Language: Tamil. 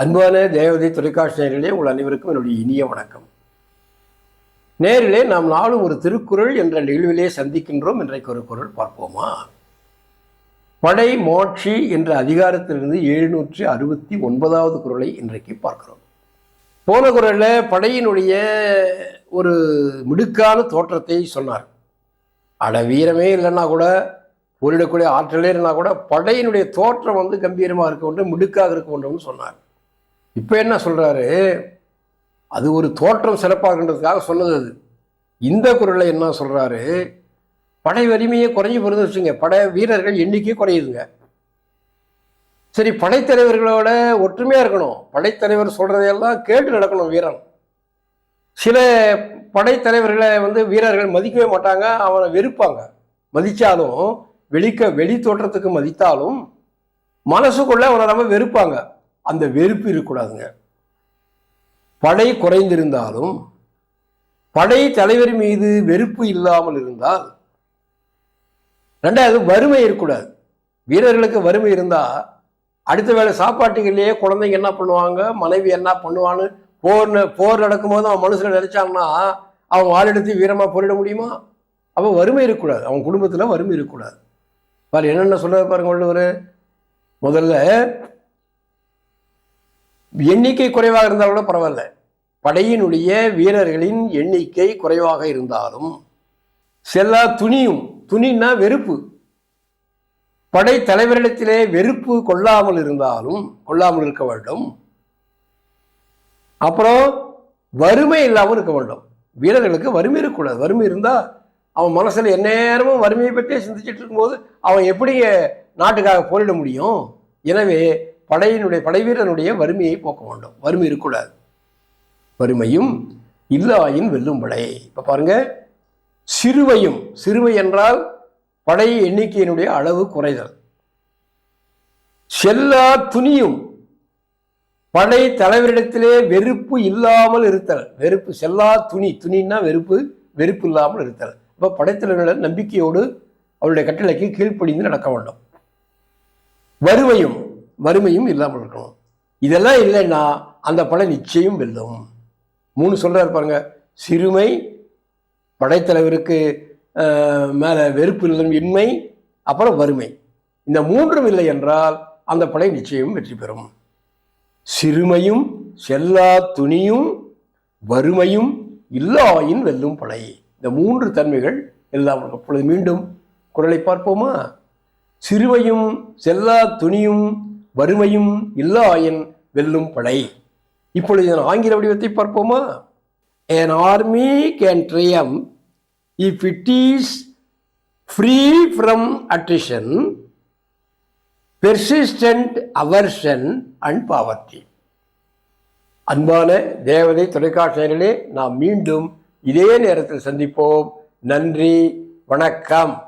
அன்பான தேவதை தொலைக்காட்சி நேரிலே உங்கள் அனைவருக்கும் என்னுடைய இனிய வணக்கம். நேரிலே நாம் நாளும் ஒரு திருக்குறள் என்ற நிகழ்விலே சந்திக்கின்றோம். இன்றைக்கு ஒரு குரல் பார்ப்போமா? படை மோட்சி என்ற அதிகாரத்திலிருந்து எழுநூற்றி அறுபத்தி ஒன்பதாவது குரலை இன்றைக்கு பார்க்கிறோம். போன குறளில் படையினுடைய ஒரு மிடுக்கான தோற்றத்தை சொன்னார். அட வீரமே இல்லைன்னா கூட போரிடக்கூடிய ஆற்றலே இல்லைன்னா கூட படையினுடைய தோற்றம் வந்து கம்பீரமாக இருக்க வேண்டும் மிடுக்காக இருக்க வேண்டும்னு சொன்னார். இப்போ என்ன சொல்கிறாரு அது ஒரு தோற்றம் சிறப்பாகன்றதுக்காக சொன்னது அது. இந்த குரலை என்ன சொல்கிறாரு படை வலிமையே குறைஞ்சி போகிறது வச்சுங்க படை வீரர்கள் எண்ணிக்கை குறையுதுங்க. சரி படைத்தலைவர்களோட ஒற்றுமையாக இருக்கணும். படைத்தலைவர் சொல்கிறதையெல்லாம் கேட்டு நடக்கணும் வீரன். சில படைத்தலைவர்களை வந்து வீரர்கள் மதிக்கவே மாட்டாங்க. அவனை வெறுப்பாங்க. மதித்தாலும் வெளிக்க வெளி தோற்றத்துக்கு மதித்தாலும் மனசுக்குள்ளே அவனை ரொம்ப வெறுப்பாங்க. அந்த வெறுப்பு இருக்கக்கூடாதுங்க. படை குறைந்திருந்தாலும் படை தலைவர் மீது வெறுப்பு இல்லாமல் இருந்தால் ரெண்டாவது வறுமை இருக்கக்கூடாது. வீரர்களுக்கு வறுமை இருந்தால் அடுத்த வேளை சாப்பாட்டுகள்லேயே குழந்தைங்க என்ன பண்ணுவாங்க மனைவி என்ன பண்ணுவான்னு போர் போர் நடக்கும்போது அவன் மனசில் நினைச்சாங்கன்னா அவன் வாழெடுத்து வீரமாக போரிட முடியுமா? அப்போ வறுமை இருக்கக்கூடாது. அவன் குடும்பத்தில் வறுமை இருக்கக்கூடாது. பாரு என்னென்ன சொல்கிறார் பாருங்க வள்ளுவர். முதல்ல எண்ணிக்கை குறைவாக இருந்தால் கூட பரவாயில்ல. படையினுடைய வீரர்களின் எண்ணிக்கை குறைவாக இருந்தாலும் செல்லா துணியும் துணின்னா வெறுப்பு. படை தலைவரிடத்திலே வெறுப்பு கொள்ளாமல் இருந்தாலும் கொள்ளாமல் இருக்க வேண்டும். அப்புறம் வறுமை இல்லாமல் இருக்க வேண்டும். வீரர்களுக்கு வறுமை இருக்கக்கூடாது. வறுமை இருந்தால் அவன் மனசில் எந்நேரமும் வறுமையை பற்றியே சிந்திச்சிட்டு இருக்கும்போது அவன் எப்படி நாட்டுக்காக போரிட முடியும்? எனவே படையினுடைய படைவீரனுடைய வறுமையை போக்க வேண்டும். வறுமை இருக்கக்கூடாது. வறுமையும் இல்லாயின் வெல்லும் படை. இப்போ பாருங்க சிறுவையும் சிறுவை என்றால் படை எண்ணிக்கையினுடைய அளவு குறைதல். செல்லா துணியும் படை தலைவரிடத்திலே வெறுப்பு இல்லாமல் இருத்தல். வெறுப்பு செல்லா துணி. துணின்னா வெறுப்பு வெறுப்பு இல்லாமல் இருத்தல். இப்போ படைத்தலைவர்கள் நம்பிக்கையோடு அவருடைய கட்டளைக்கு கீழ்ப்படிந்து நடக்க வேண்டும். வறுமையும் வறுமையும் இல்லாமல் இருக்கணும். இதெல்லாம் இல்லைன்னா அந்த படை நிச்சயம் வெல்லும். மூணு சொல்கிறார் பாருங்க சிறுமை படைத்தலைவருக்கு மேலே வெறுப்பு இல்லை இன்மை அப்புறம் வறுமை. இந்த மூன்றும் இல்லை என்றால் அந்த படை நிச்சயம் வெற்றி பெறும். சிறுமையும் செல்லா துணியும் வறுமையும் இல்லாயின் வெல்லும் படை. இந்த மூன்று தன்மைகள் எல்லாம் அப்பொழுது மீண்டும் குரலை பார்ப்போமா? சிறுமையும் செல்லா துணியும் வறுமையும் இல்லாயின் வெல்லும் படை. இப்பொழுது இதன் ஆங்கில வடிவத்தை பார்ப்போமா? An army can triumph if it is free from attrition persistent aversion and poverty அன்பான தேவதை தொலைக்காட்சியிலே நாம் மீண்டும் இதே நேரத்தில் சந்திப்போம். நன்றி வணக்கம்.